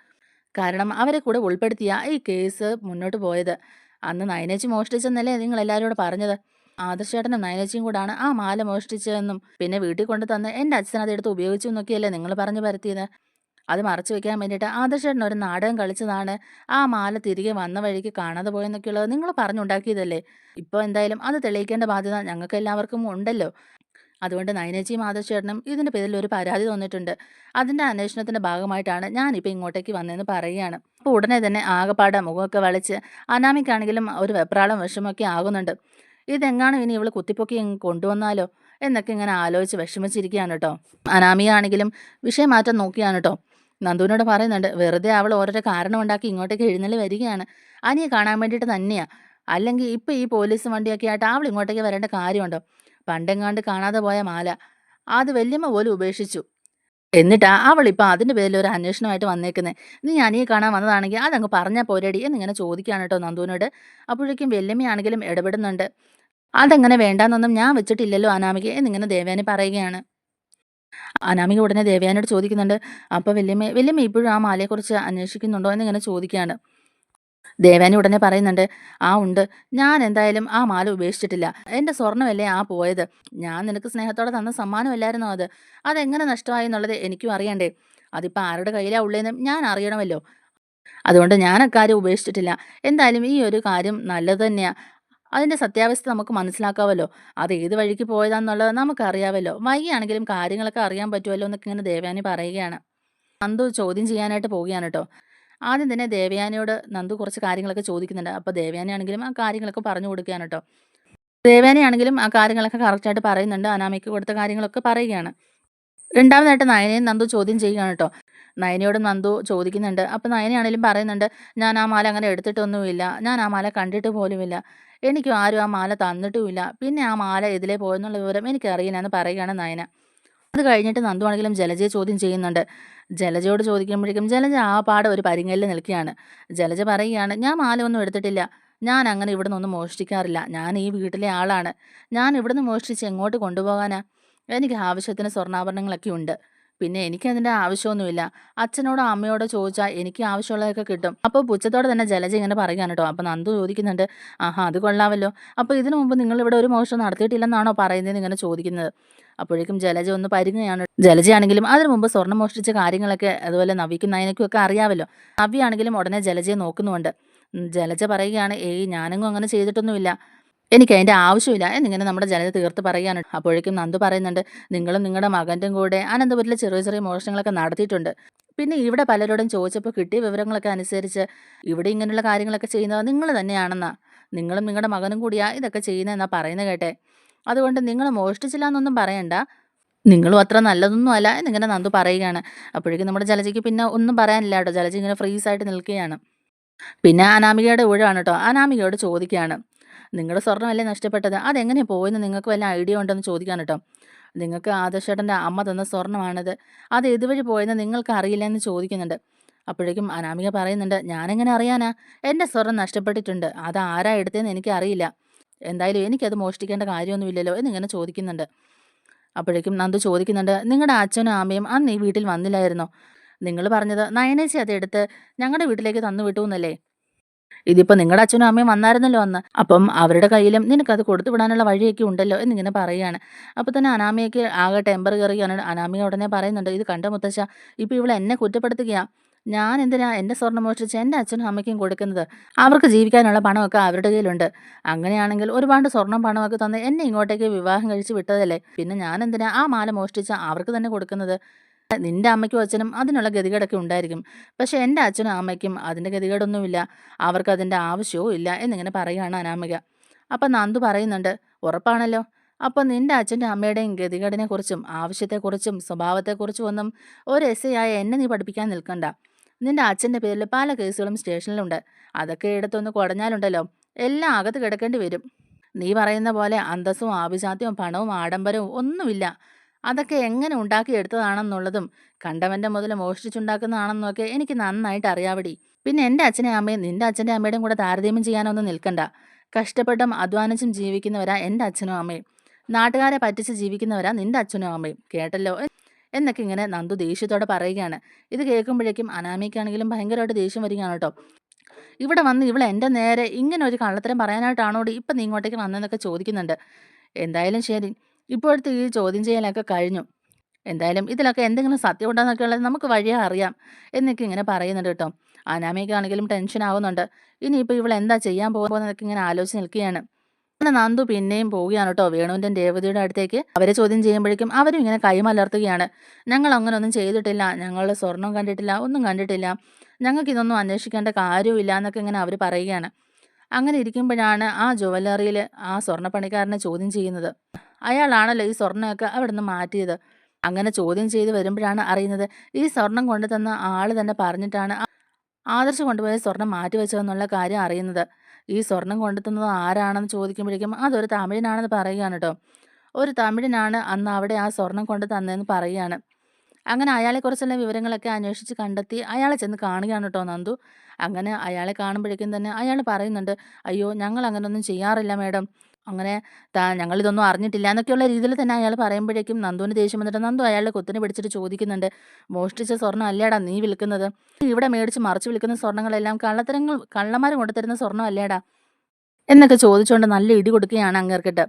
കാരണം അവരെ കൂടെ ഉൾപ്പെടുത്തിയ ഈ കേസ് മുന്നോട്ട് പോയത്. അന്ന് നയനേച്ചി മോഷ്ടിച്ചെന്നല്ലേ നിങ്ങൾ കൂടെ പറഞ്ഞത്? ആദർശേട്ടനും നയനേച്ചിയും കൂടാണ് ആ മാല മോഷ്ടിച്ചതെന്നും പിന്നെ വീട്ടിൽ കൊണ്ട് തന്ന് എന്റെ അച്ഛൻ അതെടുത്ത് ഉപയോഗിച്ചു എന്നൊക്കെയല്ലേ നിങ്ങൾ പറഞ്ഞു പരത്തിയത്? അത് മറച്ചു വെക്കാൻ വേണ്ടിയിട്ട് ആദർശേട്ടൻ ഒരു നാടകം കളിച്ചതാണ് ആ മാല തിരികെ വന്ന വഴിക്ക് കാണാതെ പോയെന്നൊക്കെയുള്ളത് നിങ്ങൾ പറഞ്ഞുണ്ടാക്കിയതല്ലേ? ഇപ്പോൾ എന്തായാലും അത് തെളിയിക്കേണ്ട ബാധ്യത ഞങ്ങൾക്ക് എല്ലാവർക്കും ഉണ്ടല്ലോ. അതുകൊണ്ട് നയനേച്ചിയും ആദർശേട്ടനും ഇതിന്റെ പേരിൽ ഒരു പരാതി തന്നിട്ടുണ്ട്. അതിന്റെ അന്വേഷണത്തിന്റെ ഭാഗമായിട്ടാണ് ഞാനിപ്പോൾ ഇങ്ങോട്ടേക്ക് വന്നതെന്ന് പറയുകയാണ്. അപ്പോൾ ഉടനെ തന്നെ ആകപ്പാടെ മുഖമൊക്കെ വളിച്ച് അനാമിക്കാണെങ്കിലും ഒരു വെപ്രാളം വിഷമൊക്കെ ആകുന്നുണ്ട്. ഇതെങ്ങാണ് ഇനി ഇവൾ കുത്തിപ്പൊക്കി കൊണ്ടുവന്നാലോ? എന്നൊക്കെ ഇങ്ങനെ ആലോചിച്ച് വിഷമിച്ചിരിക്കുകയാണ് കേട്ടോ. അനാമിയാണെങ്കിലും വിഷയം മാറ്റം നോക്കിയാണ് കേട്ടോ. നന്ദുവിനോട് പറയുന്നുണ്ട് വെറുതെ അവൾ ഓരോരോ കാരണം ഉണ്ടാക്കി ഇങ്ങോട്ടേക്ക് എഴുന്നള്ളി വരികയാണ്. അനിയെ കാണാൻ വേണ്ടിയിട്ട് തന്നെയാ. അല്ലെങ്കിൽ ഇപ്പം ഈ പോലീസ് വണ്ടിയൊക്കെ ആയിട്ട് അവൾ ഇങ്ങോട്ടേക്ക് വരേണ്ട കാര്യമുണ്ടോ? പണ്ടെങ്ങാണ്ട് കാണാതെ പോയ മാല. അത് വല്യമ്മ പോലും ഉപേക്ഷിച്ചു. എന്നിട്ടാ അവളിപ്പോൾ അതിന്റെ പേരിൽ ഒരു അന്വേഷണമായിട്ട് വന്നേക്കുന്നത് നീ അനിയെ കാണാൻ വന്നതാണെങ്കിൽ അതങ്ങ് പറഞ്ഞാൽ പോരടി എന്നിങ്ങനെ ചോദിക്കുകയാണ് കേട്ടോ നന്ദുവിനോട്. അപ്പോഴേക്കും വെല്ലമ്മയാണെങ്കിലും ഇടപെടുന്നുണ്ട്. അതെങ്ങനെ വേണ്ടാന്നൊന്നും ഞാൻ വെച്ചിട്ടില്ലല്ലോ അനാമിക എന്നിങ്ങനെ ദേവയാനി പറയുകയാണ്. അനാമിക ഉടനെ ദേവയാനോട് ചോദിക്കുന്നുണ്ട്. അപ്പോൾ വല്യമ്മ വല്യമ്മ ഇപ്പോഴും ആ മാലയെക്കുറിച്ച് അന്വേഷിക്കുന്നുണ്ടോ എന്നിങ്ങനെ ചോദിക്കുകയാണ്. ദേവാനി ഉടനെ പറയുന്നുണ്ട് ആ ഉണ്ട്. ഞാൻ എന്തായാലും ആ മാല ഉപേക്ഷിച്ചിട്ടില്ല. എന്റെ സ്വർണമല്ലേ ആ പോയത്? ഞാൻ നിനക്ക് സ്നേഹത്തോടെ തന്ന സമ്മാനമല്ലായിരുന്നോ അത്? അതെങ്ങനെ നഷ്ടമായി എന്നുള്ളത് എനിക്കും അറിയണ്ടേ. അതിപ്പോൾ ആരുടെ കയ്യിലാണ് ഉള്ളതെന്ന് ഞാൻ അറിയണമല്ലോ. അതുകൊണ്ട് ഞാൻ അക്കാര്യം ഉപേക്ഷിച്ചിട്ടില്ല. എന്തായാലും ഈ ഒരു കാര്യം നല്ലത് തന്നെയാണ് അതിന്റെ സത്യാവസ്ഥ നമുക്ക് മനസ്സിലാക്കാമല്ലോ അത് ഏത് വഴിക്ക് പോയതാന്നുള്ളത് നമുക്കറിയാമല്ലോ വൈകിയാണെങ്കിലും കാര്യങ്ങളൊക്കെ അറിയാൻ പറ്റുമല്ലോ എന്നൊക്കെ ഇങ്ങനെ ദേവാനി പറയുകയാണ്. നന്ദു ചോദ്യം ചെയ്യാനായിട്ട് പോവുകയാണ് കേട്ടോ. ആദ്യം തന്നെ ദേവയാനിയോട് നന്ദു കുറച്ച് കാര്യങ്ങളൊക്കെ ചോദിക്കുന്നുണ്ട് അപ്പോൾ ദേവയാനി ആണെങ്കിലും ആ കാര്യങ്ങളൊക്കെ പറഞ്ഞു കൊടുക്കുകയാണ് കേട്ടോ ദേവയാനി ആണെങ്കിലും ആ കാര്യങ്ങളൊക്കെ കറക്റ്റായിട്ട് പറയുന്നുണ്ട് അനാമിക്ക് കൊടുത്ത കാര്യങ്ങളൊക്കെ പറയുകയാണ് രണ്ടാമതായിട്ട് നയനയും നന്ദു ചോദ്യം ചെയ്യുകയാണ് കേട്ടോ നയനയോട് നന്ദു ചോദിക്കുന്നുണ്ട്. അപ്പോൾ നയനയാണെങ്കിലും പറയുന്നുണ്ട്, "ഞാൻ ആ മാല അങ്ങനെ എടുത്തിട്ടൊന്നുമില്ല. ഞാൻ ആ മാല കണ്ടിട്ട് പോലുമില്ല. എനിക്കും ആരും ആ മാല തന്നിട്ടുമില്ല. പിന്നെ ആ മാല ഇതിലേ പോയെന്നുള്ള വിവരം എനിക്കറിയില്ല" എന്ന് പറയുകയാണ് നയന. അത് കഴിഞ്ഞിട്ട് നന്ദു ആണെങ്കിലും ജലജയെ ചോദ്യം ചെയ്യുന്നുണ്ട്. ജലജയോട് ചോദിക്കുമ്പോഴേക്കും ജലജ ആ പാടെ ഒരു പരിങ്ങലിൽ നിൽക്കുകയാണ്. ജലജ പറയുകയാണ്, "ഞാൻ മാല ഒന്നും എടുത്തിട്ടില്ല. ഞാൻ അങ്ങനെ ഇവിടുന്നൊന്നും മോഷ്ടിക്കാറില്ല. ഞാൻ ഈ വീട്ടിലെ ആളാണ്. ഞാൻ ഇവിടുന്ന് മോഷ്ടിച്ച് എങ്ങോട്ട് കൊണ്ടുപോകാനാ? എനിക്ക് ആവശ്യത്തിന് സ്വർണാഭരണങ്ങളൊക്കെ ഉണ്ട്. പിന്നെ എനിക്കതിന്റെ ആവശ്യമൊന്നുമില്ല. അച്ഛനോടോ അമ്മയോടോ ചോദിച്ചാൽ എനിക്ക് ആവശ്യമുള്ളതൊക്കെ കിട്ടും." അപ്പോൾ പുച്ഛത്തോടെ തന്നെ ജലജ ഇങ്ങനെ പറയുകയാണ് കേട്ടോ. അപ്പോൾ നന്ദു ചോദിക്കുന്നുണ്ട്, "ആഹാ അത് കൊള്ളാമല്ലോ. അപ്പോൾ ഇതിനു മുമ്പ് നിങ്ങളിവിടെ ഒരു മോഷണം നടത്തിയിട്ടില്ലെന്നാണോ പറയുന്നതെന്ന് ഇങ്ങനെ ചോദിക്കുന്നത്?" അപ്പോഴേക്കും ജലജ ഒന്ന് പരുങ്ങുകയാണ്. ജലജയാണെങ്കിലും അതിനു മുമ്പ് സ്വർണം മോഷ്ടിച്ച കാര്യങ്ങളൊക്കെ അതുപോലെ നവിക്കും ഒക്കെ അറിയാമല്ലോ. നവിയാണെങ്കിലും ഉടനെ ജലജയെ നോക്കുന്നുണ്ട് ജലജ പറയുകയാണ്, "ഏയ് ഞാനെങ്ങും അങ്ങനെ ചെയ്തിട്ടൊന്നുമില്ല. എനിക്ക് അതിന്റെ ആവശ്യമില്ല" എന്നിങ്ങനെ നമ്മുടെ ജലജ തീർത്ത് പറയുകയാണ്. അപ്പോഴേക്കും നന്ദു പറയുന്നുണ്ട്, "നിങ്ങളും നിങ്ങളുടെ മകന്റെ കൂടെ അനന്തപുരത്തിലെ ചെറിയ ചെറിയ മോഷണങ്ങളൊക്കെ നടത്തിയിട്ടുണ്ട്. പിന്നെ ഇവിടെ പലരോടും ചോദിച്ചപ്പോൾ കിട്ടിയ വിവരങ്ങളൊക്കെ അനുസരിച്ച് ഇവിടെ ഇങ്ങനെയുള്ള കാര്യങ്ങളൊക്കെ ചെയ്യുന്നത് നിങ്ങൾ തന്നെയാണെന്നാ. നിങ്ങളും നിങ്ങളുടെ മകനും കൂടിയാ ഇതൊക്കെ ചെയ്യുന്നതെന്നാ പറയുന്നത് കേട്ടെ. അതുകൊണ്ട് നിങ്ങൾ മോഷ്ടിച്ചില്ല എന്നൊന്നും പറയണ്ട. നിങ്ങളും അത്ര നല്ലതൊന്നും അല്ല" എന്നിങ്ങനെ നന്ദു പറയുകയാണ്. അപ്പോഴേക്കും നമ്മുടെ ജലജയ്ക്ക് പിന്നെ ഒന്നും പറയാനില്ല കേട്ടോ. ജലജ ഇങ്ങനെ ഫ്രീസ് ആയിട്ട് നിൽക്കുകയാണ്. പിന്നെ അനാമികയുടെ ഊഴമാണ് കേട്ടോ. അനാമികയോട് ചോദിക്കുകയാണ്, "നിങ്ങളുടെ സ്വർണമല്ലേ നഷ്ടപ്പെട്ടത്? അതെങ്ങനെ പോയെന്ന് നിങ്ങൾക്ക് വല്ല ഐഡിയ ഉണ്ടെന്ന് ചോദിക്കാൻ കേട്ടോ. "നിങ്ങൾക്ക് ആദർശേട്ടന്റെ അമ്മ തന്ന സ്വർണമാണിത്. അത് ഇതുവഴി പോയെന്ന് നിങ്ങൾക്ക് അറിയില്ല എന്ന് ചോദിക്കുന്നുണ്ട്. അപ്പോഴേക്കും അനാമിക പറയുന്നുണ്ട്, "ഞാനെങ്ങനെ അറിയാനാ? എന്റെ സ്വർണം നഷ്ടപ്പെട്ടിട്ടുണ്ട്. അത് ആരാ എടുത്തതെന്ന് എനിക്കറിയില്ല. എന്തായാലും എനിക്കത് മോഷ്ടിക്കേണ്ട കാര്യമൊന്നുമില്ലല്ലോ" എന്നിങ്ങനെ ചോദിക്കുന്നുണ്ട്. അപ്പോഴേക്കും നന്ദു ചോദിക്കുന്നുണ്ട്, "നിങ്ങളുടെ അച്ഛനും അമ്മയും അന്ന് ഈ വീട്ടിൽ വന്നില്ലായിരുന്നോ? നിങ്ങൾ പറഞ്ഞത് നയനേച്ചി അതെടുത്ത് ഞങ്ങളുടെ വീട്ടിലേക്ക് തന്നു വിട്ടു എന്നല്ലേ? ഇതിപ്പോൾ നിങ്ങളുടെ അച്ഛനും അമ്മയും വന്നായിരുന്നല്ലോ അന്ന്. അപ്പം അവരുടെ കയ്യിലും നിനക്കത് കൊടുത്തു വിടാനുള്ള വഴിയൊക്കെ ഉണ്ടല്ലോ" എന്നിങ്ങനെ പറയുകയാണ്. അപ്പോൾ തന്നെ അനാമയൊക്കെ ആകെ ടെമ്പർ കയറുകയാണ്. അനാമിക ഉടനെ പറയുന്നുണ്ട്, "ഇത് കണ്ട മുത്തശ്ശ, ഇപ്പോൾ ഇവൾ എന്നെ കുറ്റപ്പെടുത്തുകയാ. ഞാൻ എന്തിനാ എന്റെ സ്വർണം മോഷ്ടിച്ച് എന്റെ അച്ഛനും അമ്മയ്ക്കും കൊടുക്കുന്നത്? അവർക്ക് ജീവിക്കാനുള്ള പണമൊക്കെ അവരുടെ കയ്യിലുണ്ട്. അങ്ങനെയാണെങ്കിൽ ഒരുപാട് സ്വർണം പണമൊക്കെ തന്ന് എന്നെ ഇങ്ങോട്ടേക്ക് വിവാഹം കഴിച്ച് വിട്ടതല്ലേ. പിന്നെ ഞാൻ എന്തിനാ ആ മാല മോഷ്ടിച്ച് അവർക്ക് തന്നെ കൊടുക്കുന്നത്? നിന്റെ അമ്മയ്ക്കും അച്ഛനും അതിനുള്ള ഗതികേടൊക്കെ ഉണ്ടായിരിക്കും. പക്ഷേ എന്റെ അച്ഛനും അമ്മയ്ക്കും അതിന്റെ ഗതികേടൊന്നുമില്ല. അവർക്ക് അതിന്റെ ആവശ്യവും ഇല്ല" എന്നിങ്ങനെ പറയുകയാണ് അനാമിക. അപ്പം നന്ദു പറയുന്നുണ്ട്, "ഉറപ്പാണല്ലോ. അപ്പം നിന്റെ അച്ഛന്റെ അമ്മയുടെയും ഗതികേടിനെക്കുറിച്ചും ആവശ്യത്തെക്കുറിച്ചും സ്വഭാവത്തെക്കുറിച്ചും ഒന്നും ഒരു എസ് ആയ എന്നെ നീ പഠിപ്പിക്കാൻ നിൽക്കണ്ട. നിന്റെ അച്ഛന്റെ പേരിൽ പല കേസുകളും സ്റ്റേഷനിലുണ്ട്. അതൊക്കെ എടുത്തൊന്ന് കുടഞ്ഞാലുണ്ടല്ലോ എല്ലാം അകത്ത് കിടക്കേണ്ടി വരും. നീ പറയുന്ന പോലെ അന്തസ്സും ആഭിജാത്യവും പണവും ആഡംബരവും ഒന്നുമില്ല. അതൊക്കെ എങ്ങനെ ഉണ്ടാക്കിയെടുത്തതാണെന്നുള്ളതും കണ്ടവന്റെ മുതൽ മോഷ്ടിച്ചുണ്ടാക്കുന്നതാണെന്നൊക്കെ എനിക്ക് നന്നായിട്ട് അറിയാവടി. പിന്നെ എന്റെ അച്ഛനെയും അമ്മയും നിന്റെ അച്ഛന്റെ അമ്മയുടെയും കൂടെ താരതമ്യം ചെയ്യാനൊന്നും നിൽക്കണ്ട. കഷ്ടപ്പെട്ടും അധ്വാനിച്ചും ജീവിക്കുന്നവരാ എന്റെ അച്ഛനും അമ്മയും. നാട്ടുകാരെ പറ്റിച്ച് ജീവിക്കുന്നവരാ നിന്റെ അച്ഛനും അമ്മയും. കേട്ടല്ലോ" എന്നൊക്കെ ഇങ്ങനെ നന്ദു ദേഷ്യത്തോടെ പറയുകയാണ്. ഇത് കേൾക്കുമ്പോഴേക്കും അനാമിക്കാണെങ്കിലും ഭയങ്കരമായിട്ട് ദേഷ്യം വരികയാണ് കേട്ടോ. "ഇവിടെ വന്ന് ഇവൾ എന്റെ നേരെ ഇങ്ങനെ ഒരു കള്ളത്തരം പറയാനായിട്ടാണോടി ഇപ്പം നീ ഇങ്ങോട്ടേക്ക് വന്നതെന്നൊക്കെ ചോദിക്കുന്നുണ്ട്. എന്തായാലും ശരി, ഇപ്പോഴത്തെ ഈ ചോദ്യം ചെയ്യലൊക്കെ കഴിഞ്ഞു. എന്തായാലും ഇതിലൊക്കെ എന്തെങ്കിലും സത്യം ഉണ്ടോന്നൊക്കെ ഉള്ളത് നമുക്ക് വഴിയേ അറിയാം" എന്നൊക്കെ ഇങ്ങനെ പറയുന്നുണ്ട് കേട്ടോ. അനാമിക്കാണെങ്കിലും ടെൻഷൻ ആവുന്നുണ്ട്. ഇനിയിപ്പോൾ ഇവൾ എന്താ ചെയ്യാൻ പോകുന്നതെന്നൊക്കെ ഇങ്ങനെ ആലോചിച്ച് നിൽക്കുകയാണ്. അങ്ങനെ നന്ദു പിന്നെയും പോവുകയാണ് കേട്ടോ വേണുവിന്റെ രേവതിയുടെ അടുത്തേക്ക്. അവരെ ചോദ്യം ചെയ്യുമ്പോഴേക്കും അവരും ഇങ്ങനെ കൈമലർത്തുകയാണ്. "ഞങ്ങൾ അങ്ങനെ ഒന്നും ചെയ്തിട്ടില്ല. ഞങ്ങൾ സ്വർണം കണ്ടിട്ടില്ല. ഒന്നും കണ്ടിട്ടില്ല. ഞങ്ങൾക്ക് ഇതൊന്നും അന്വേഷിക്കേണ്ട കാര്യമില്ല എന്നൊക്കെ ഇങ്ങനെ അവർ പറയുകയാണ്. അങ്ങനെ ഇരിക്കുമ്പോഴാണ് ആ ജുവല്ലറിയിൽ ആ സ്വർണപ്പണിക്കാരനെ ചോദ്യം ചെയ്യുന്നത്. അയാളാണല്ലോ ഈ സ്വർണമൊക്കെ അവിടുന്ന് മാറ്റിയത്. അങ്ങനെ ചോദ്യം ചെയ്ത് വരുമ്പോഴാണ് അറിയുന്നത് ഈ സ്വർണം കൊണ്ടുതന്ന ആൾ തന്നെ പറഞ്ഞിട്ടാണ് ആദർശ് കൊണ്ടുപോയ സ്വർണം മാറ്റിവെച്ചതെന്നുള്ള കാര്യം അറിയുന്നത്. ഈ സ്വർണം കൊണ്ടെത്തുന്നത് ആരാണെന്ന് ചോദിക്കുമ്പോഴേക്കും അതൊരു തമിഴനാണെന്ന് പറയുകയാണ് കേട്ടോ. ഒരു തമിഴനാണ് അന്ന് അവിടെ ആ സ്വർണം കൊണ്ട് തന്നതെന്ന് പറയുകയാണ്. അങ്ങനെ അയാളെക്കുറിച്ചുള്ള വിവരങ്ങളൊക്കെ അന്വേഷിച്ച് കണ്ടെത്തി അയാളെ ചെന്ന് കാണുകയാണ് കേട്ടോ നന്ദു. അങ്ങനെ അയാളെ കാണുമ്പോഴേക്കും തന്നെ അയാൾ പറയുന്നുണ്ട്, "അയ്യോ ഞങ്ങൾ അങ്ങനെയൊന്നും ചെയ്യാറില്ല മേഡം. അങ്ങനെ താ ഞങ്ങളിതൊന്നും അറിഞ്ഞിട്ടില്ല" എന്നൊക്കെയുള്ള രീതിയിൽ തന്നെ അയാൾ പറയുമ്പോഴേക്കും നന്ദുവിന് ദേഷ്യം വന്നിട്ട് നന്ദു അയാളുടെ കൊത്തിനെ പിടിച്ചിട്ട് ചോദിക്കുന്നുണ്ട്, "മോഷ്ടിച്ച സ്വർണം അല്ലേടാ നീ വിൽക്കുന്നത്? ഇവിടെ മേടിച്ച് മറിച്ച് വിൽക്കുന്ന സ്വർണങ്ങളെല്ലാം കള്ളത്തരങ്ങൾ കള്ളന്മാർ കൊണ്ടുതരുന്ന സ്വർണം അല്ലേടാ?" എന്നൊക്കെ ചോദിച്ചുകൊണ്ട് നല്ല ഇടി കൊടുക്കുകയാണ് അങ്ങേർക്കിട്ട്.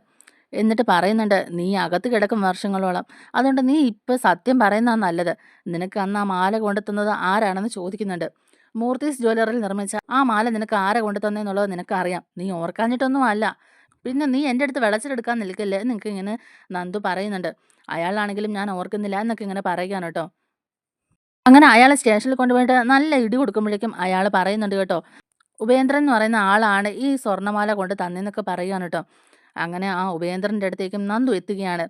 എന്നിട്ട് പറയുന്നുണ്ട്, "നീ അകത്ത് കിടക്കും വർഷങ്ങളോളം. അതുകൊണ്ട് നീ ഇപ്പോൾ സത്യം പറയുന്നതാ നല്ലത്. നിനക്ക് അന്ന് ആ മാല കൊണ്ടെത്തുന്നത് ആരാണെന്ന് ചോദിക്കുന്നുണ്ട്. മൂർത്തീസ് ജ്വല്ലറിൽ നിർമ്മിച്ച ആ മാല നിനക്ക് ആരെ കൊണ്ടുത്തന്നെന്നുള്ളത് നിനക്കറിയാം. നീ ഓർക്കാഞ്ഞിട്ടൊന്നും അല്ല. പിന്നെ നീ എന്റെ അടുത്ത് വിളച്ചിലെടുക്കാൻ നിൽക്കല്ലേ" എന്നൊക്കെ ഇങ്ങനെ നന്ദു പറയുന്നുണ്ട്. അയാളാണെങ്കിലും "ഞാൻ ഓർക്കുന്നില്ല" എന്നൊക്കെ ഇങ്ങനെ പറയുകയാണ് കേട്ടോ. അങ്ങനെ അയാളെ സ്റ്റേഷനിൽ കൊണ്ടുപോയിട്ട് നല്ല ഇടി കൊടുക്കുമ്പോഴേക്കും അയാൾ പറയുന്നുണ്ട് കേട്ടോ, ഉപേന്ദ്രൻ എന്ന് പറയുന്ന ആളാണ് ഈ സ്വർണമാല കൊണ്ട് തന്നെന്നൊക്കെ പറയുകയാണ് കേട്ടോ. അങ്ങനെ ആ ഉപേന്ദ്രന്റെ അടുത്തേക്കും നന്ദു എത്തുകയാണ്.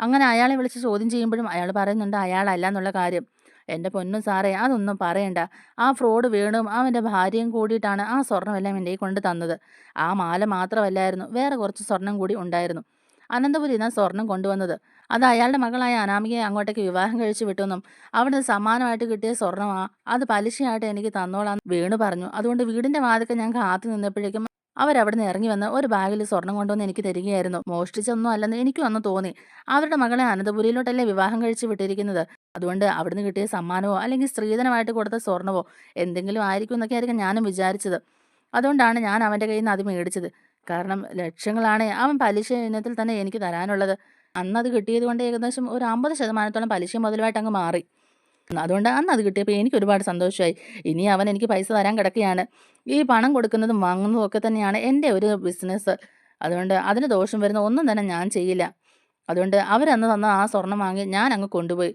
അങ്ങനെ അയാളെ വിളിച്ച് ചോദ്യം ചെയ്യുമ്പോഴും അയാൾ പറയുന്നുണ്ട് അയാളല്ല എന്നുള്ള കാര്യം. എന്റെ പൊന്നും സാറേ അതൊന്നും പറയണ്ട. ആ ഫ്രോഡ് വേണും അവന്റെ ഭാര്യയും കൂടിയിട്ടാണ് ആ സ്വർണമെല്ലാം എന്റെ കൊണ്ട് തന്നത്. ആ മാല മാത്രമല്ലായിരുന്നു വേറെ കുറച്ച് സ്വർണം കൂടി ഉണ്ടായിരുന്നു. അനന്തപുരി എന്നാ സ്വർണം കൊണ്ടുവന്നത്. അത് അയാളുടെ മകളായ അനാമികയെ അങ്ങോട്ടേക്ക് വിവാഹം കഴിച്ചു വിട്ടെന്നും അവിടെ സമാനമായിട്ട് കിട്ടിയ സ്വർണമാ അത് പലിശയായിട്ട് എനിക്ക് തന്നോളാം വേണു പറഞ്ഞു. അതുകൊണ്ട് വീടിന്റെ വാതിക്കൽ ഞാൻ കാത്തു നിന്നപ്പോഴേക്കും അവരവിടുന്ന് ഇറങ്ങി വന്ന് ഒരു ബാഗിൽ സ്വർണം കൊണ്ടുവന്ന് എനിക്ക് തരികയായിരുന്നു. മോഷ്ടിച്ചൊന്നും അല്ലെന്ന് എനിക്കും അന്ന് തോന്നി. അവരുടെ മകളെ അനന്തപുരിയിലോട്ടല്ലേ വിവാഹം കഴിച്ചു വിട്ടിരിക്കുന്നത്? അതുകൊണ്ട് അവിടുന്ന് കിട്ടിയ സമ്മാനമോ അല്ലെങ്കിൽ സ്ത്രീധനമായിട്ട് കൊടുത്ത സ്വർണമോ എന്തെങ്കിലും ആയിരിക്കും എന്നൊക്കെ ആയിരിക്കും ഞാനും വിചാരിച്ചത്. അതുകൊണ്ടാണ് ഞാൻ അവന്റെ കയ്യിൽ നിന്ന് അത് മേടിച്ചത്. കാരണം ലക്ഷങ്ങളാണ് അവൻ പലിശ ഇനത്തിൽ തന്നെ എനിക്ക് തരാനുള്ളത്. അന്ന് അത് കിട്ടിയത് കൊണ്ട് ഏകദേശം ഒരു അമ്പത് ശതമാനത്തോളം പലിശ മുതലുമായിട്ട് അങ്ങ് മാറി. അതുകൊണ്ട് അന്ന് അത് കിട്ടിയപ്പോൾ എനിക്ക് ഒരുപാട് സന്തോഷമായി. ഇനി അവൻ എനിക്ക് പൈസ തരാൻ കിടക്കുകയാണ്. ഈ പണം കൊടുക്കുന്നതും വാങ്ങുന്നതും ഒക്കെ തന്നെയാണ് എന്റെ ഒരു ബിസിനസ് അതുകൊണ്ട് അതിന് ദോഷം വരുന്ന ഒന്നും തന്നെ ഞാൻ ചെയ്യില്ല. അതുകൊണ്ട് അവരന്ന് തന്ന ആ സ്വർണം വാങ്ങി ഞാൻ അങ്ങ് കൊണ്ടുപോയി.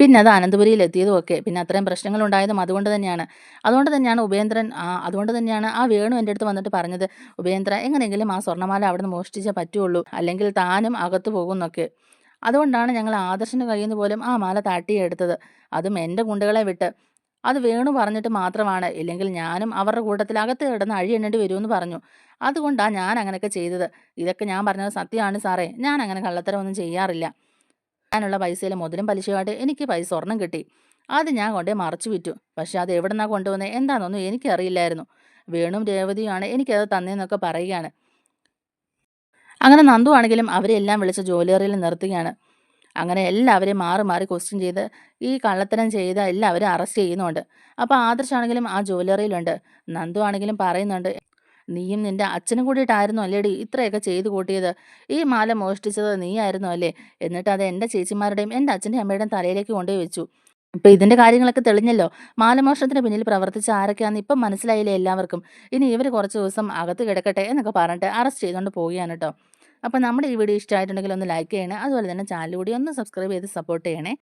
പിന്നെ അത് അനന്തപുരിയിൽ എത്തിയതും ഒക്കെ. പിന്നെ അത്രയും പ്രശ്നങ്ങൾ ഉണ്ടായതും അതുകൊണ്ട് തന്നെയാണ്. അതുകൊണ്ട് തന്നെയാണ് ഉപേന്ദ്രൻ അതുകൊണ്ട് തന്നെയാണ് ആ വേണു എന്റെ അടുത്ത് വന്നിട്ട് പറഞ്ഞത് ഉപേന്ദ്ര എങ്ങനെയെങ്കിലും ആ സ്വർണമാല അവിടെ നിന്ന് മോഷ്ടിച്ചേ പറ്റുള്ളൂ. അല്ലെങ്കിൽ താനും അകത്തു പോകുന്നൊക്കെ അതുകൊണ്ടാണ് ഞങ്ങൾ ആദർശിന്റെ കയ്യിൽ നിന്ന് പോലും ആ മാല തട്ടിയെടുത്തത്. അതും എന്റെ ഗുണ്ടുകളെ വിട്ട്. അത് വേണു പറഞ്ഞിട്ട് മാത്രമാണ്. ഇല്ലെങ്കിൽ ഞാനും അവരുടെ കൂട്ടത്തിൽ അകത്ത് കിടന്ന് അഴി എണ്ണേണ്ടി വരുമെന്ന് പറഞ്ഞു. അതുകൊണ്ടാണ് ഞാൻ അങ്ങനെയൊക്കെ ചെയ്തത്. ഇതൊക്കെ ഞാൻ പറഞ്ഞത് സത്യമാണ് സാറേ. ഞാൻ അങ്ങനെ കള്ളത്തരമൊന്നും ചെയ്യാറില്ല. ഞാനുള്ള പൈസയിലെ മുതലും പലിശയുമായിട്ട് എനിക്ക് പൈസ സ്വർണം കിട്ടി. അത് ഞാൻ കൊണ്ടേ മറച്ചു വിറ്റു. പക്ഷെ അത് എവിടെന്നാണ് കൊണ്ടുവന്നത് എന്താണെന്നൊന്നും എനിക്കറിയില്ലായിരുന്നു. വേണും രേവതിയുമാണ് എനിക്കത് തന്നേന്നൊക്കെ പറയുകയാണ്. അങ്ങനെ നന്ദു ആണെങ്കിലും അവരെ എല്ലാം വിളിച്ച് ജോലിയറിയിൽ നിർത്തുകയാണ്. അങ്ങനെ എല്ലാവരെയും മാറി മാറി ക്വസ്റ്റ്യൻ ചെയ്ത് ഈ കള്ളത്തരം ചെയ്ത എല്ലാവരും അറസ്റ്റ് ചെയ്യുന്നുണ്ട്. അപ്പോൾ ആദർശാണെങ്കിലും ആ ജോലിയറിയിലുണ്ട്. നന്ദു ആണെങ്കിലും പറയുന്നുണ്ട് നീയും നിന്റെ അച്ഛനും കൂടിയിട്ടായിരുന്നു അല്ലേടി ഇത്രയൊക്കെ ചെയ്തു കൂട്ടിയത്? ഈ മാല മോഷ്ടിച്ചത് നീയായിരുന്നു അല്ലേ? എന്നിട്ട് അത് എന്റെ ചേച്ചിമാരുടെയും എന്റെ അച്ഛന്റെ അമ്മയുടെയും തലയിലേക്ക് കൊണ്ടുപോയി വെച്ചു. ഇപ്പം ഇതിന്റെ കാര്യങ്ങളൊക്കെ തെളിഞ്ഞല്ലോ? മാലമോഷണത്തിന് പിന്നിൽ പ്രവർത്തിച്ച ആരൊക്കെയാന്ന് ഇപ്പം മനസ്സിലായില്ലേ എല്ലാവർക്കും? ഇനി ഇവർ കുറച്ച് ദിവസം അകത്ത് കിടക്കട്ടെ എന്നൊക്കെ പറഞ്ഞിട്ട് അറസ്റ്റ് ചെയ്തുകൊണ്ട് പോവുകയാണ് കേട്ടോ അപ്പോൾ നമ്മുടെ ഈ വീഡിയോ ഇഷ്ടമായിട്ടുണ്ടെങ്കിൽ ഒന്ന് ലൈക്ക് ചെയ്യണേ. അതുപോലെ തന്നെ ചാനൽ കൂടി ഒന്ന് സബ്സ്ക്രൈബ് ചെയ്ത് സപ്പോർട്ട് ചെയ്യണേ.